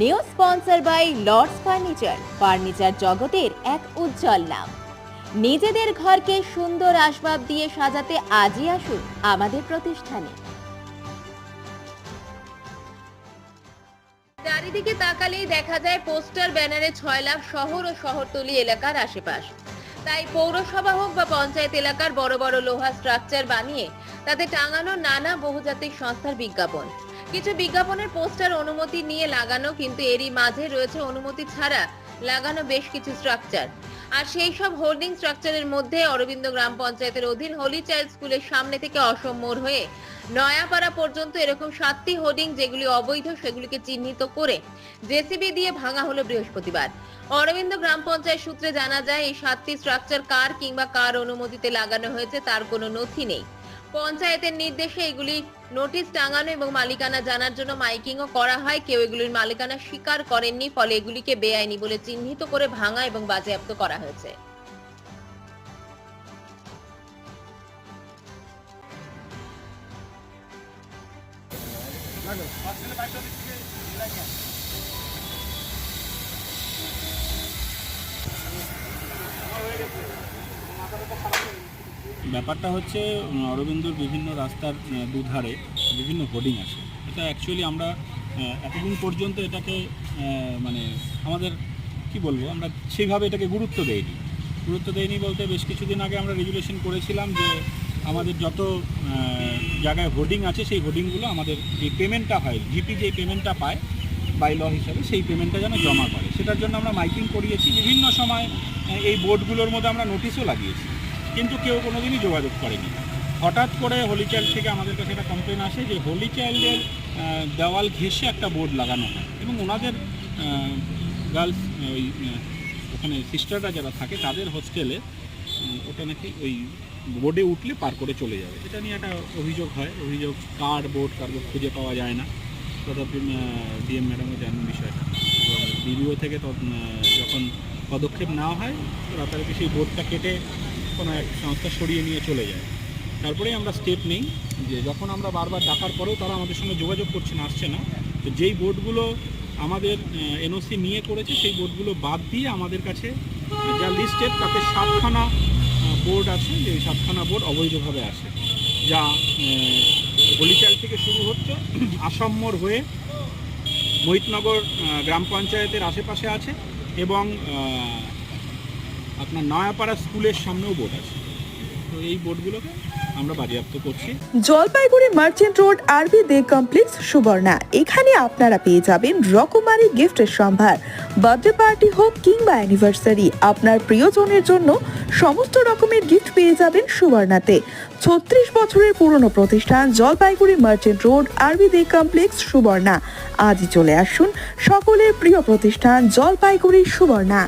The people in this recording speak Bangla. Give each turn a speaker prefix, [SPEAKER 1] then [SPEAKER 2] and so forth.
[SPEAKER 1] New sponsor by Lords furniture. Furniture জগতের এক উজ্জ্বল নাম। নিজেদের ঘরকে সুন্দর আসবাব দিয়ে সাজাতে আজই আসুন আমাদের প্রতিষ্ঠানে। চারিদিকে তাকালেই দেখা যায় পোস্টার, ব্যানারে ছয় লাখ শহর ও শহরতলি এলাকার আশেপাশ। তাই পৌরসভা হোক বা পঞ্চায়েত এলাকার বড় বড় লোহা স্ট্রাকচার বানিয়ে তাতে টাঙানো নানা বহুজাতিক সংস্থার বিজ্ঞাপন। কিছু বিজ্ঞাপনের পোস্টার অনুমতি নিয়ে লাগানো, কিন্তু এরই মাঝে রয়েছে অনুমতি ছাড়া লাগানো বেশ কিছু স্ট্রাকচার আর সেই সব হোল্ডিং স্ট্রাকচারের মধ্যে অরবিন্দ গ্রাম পঞ্চায়েতের অধীন হোলি চাইল্ড স্কুলের সামনে থেকে অসম হয়ে নয়াপাড়া পর্যন্ত এরকম সাতটি হোর্ডিং যেগুলি অবৈধ, সেগুলিকে চিহ্নিত করে জেসিবি দিয়ে ভাঙা হলো বৃহস্পতিবার। অরবিন্দ গ্রাম পঞ্চায়েত সূত্রে জানা যায়, এই সাতটি স্ট্রাকচার কার কিংবা কার অনুমতিতে লাগানো হয়েছে তার কোনো নথি নেই। পঞ্চায়েতের নির্দেশে এগুলি নোটিশ টাঙানো এবং মালিকানা জানার জন্য মাইকিংও করা হয়। কেউ এগুলির মালিকানা স্বীকার করেননি, ফলে এগুলিকে বেআইনি বলে চিহ্নিত করে ভাঙা এবং বাজেয়াপ্ত করা হয়েছে।
[SPEAKER 2] ব্যাপারটা হচ্ছে অরবিন্দর বিভিন্ন রাস্তার দুধারে বিভিন্ন হোর্ডিং আছে। এটা অ্যাকচুয়ালি আমরা এতদিন পর্যন্ত এটাকে মানে আমাদের, কি বলব, আমরা সেইভাবে এটাকে গুরুত্ব দেইনি। গুরুত্ব দেইনি বলতে বেশ কিছুদিন আগে আমরা রেজুলেশন করেছিলাম যে আমাদের যত জায়গায় হোর্ডিং আছে, সেই হোর্ডিংগুলো আমাদের যে পেমেন্টটা হয় জিপি যে পেমেন্টটা পায় বাই ল হিসাবে সেই পেমেন্টটা যেন জমা করে। সেটার জন্য আমরা মাইকিং করিয়েছি। বিভিন্ন সময় এই বোর্ডগুলোর মধ্যে আমরা নোটিশও লাগিয়েছি। কিন্তু কেউ কোনো দিনই যোগাযোগ করেনি। হঠাৎ করে হোলি চাইল্ড থেকে আমাদের কাছে একটা কমপ্লেন আসে যে হোলি চাইল্ডের দেওয়াল ঘেঁষে একটা বোর্ড লাগানো হয় এবং ওনাদের গার্লস ওই ওখানে সিস্টাররা যারা থাকে তাদের হোস্টেলে ওটা নাকি ওই বোর্ডে উঠলে পার করে চলে যাবে। এটা নিয়ে একটা অভিযোগ হয়। অভিযোগ কার বোর্ড কার বোর্ড খুঁজে পাওয়া যায় না। তথাপি ডিএম ম্যাডামও জানেন বিষয়টা। বিডিও থেকে যখন পদক্ষেপ নেওয়া হয়, রাতারাতি সেই বোর্ডটা কেটে কোনো এক সংস্থা সরিয়ে নিয়ে চলে যায়। তারপরেই আমরা স্টেপ নেই যে যখন আমরা বারবার ডাকার পরেও তারা আমাদের সঙ্গে যোগাযোগ করছে না, আসছে না। তো যেই বোর্ডগুলো আমাদের এনওসি নিয়ে করেছে, সেই বোর্ডগুলো বাদ দিয়ে আমাদের কাছে যা লিস্টেড তাতে সাতখানা বোর্ড আছে, যে সাতখানা বোর্ড অবৈধভাবে আছে। যা হলিচাল থেকে শুরু হচ্ছে আসাম্মর হয়ে মহিতনগর গ্রাম পঞ্চায়েতের আশেপাশে আছে এবং আপনার নয়াপাড়া স্কুলের সামনেও বোর্ড আছে। তো এই বোর্ডগুলোকে আমরা বাজেয়াপ্ত করছি।
[SPEAKER 3] জলপাইগুড়ি মার্চেন্ট রোড, আরবি দে কমপ্লেক্স, সুবর্ণা। এখানে আপনারা পেয়ে যাবেন রকমারি গিফটের সম্ভার। বার্থডে পার্টি হোক কিংবা অ্যানিভার্সারি আপনার প্রিয়জনের জন্য সমস্ত রকমের গিফট পেয়ে যাবেন সুবর্ণাতে। ছত্রিশ বছরের পুরনো প্রতিষ্ঠান জলপাইগুড়ি মার্চেন্ট রোড, আরবি দে কমপ্লেক্স, সুবর্ণা। আজই চলে আসুন সকলের প্রিয় প্রতিষ্ঠান জলপাইগুড়ি, সুবর্ণা।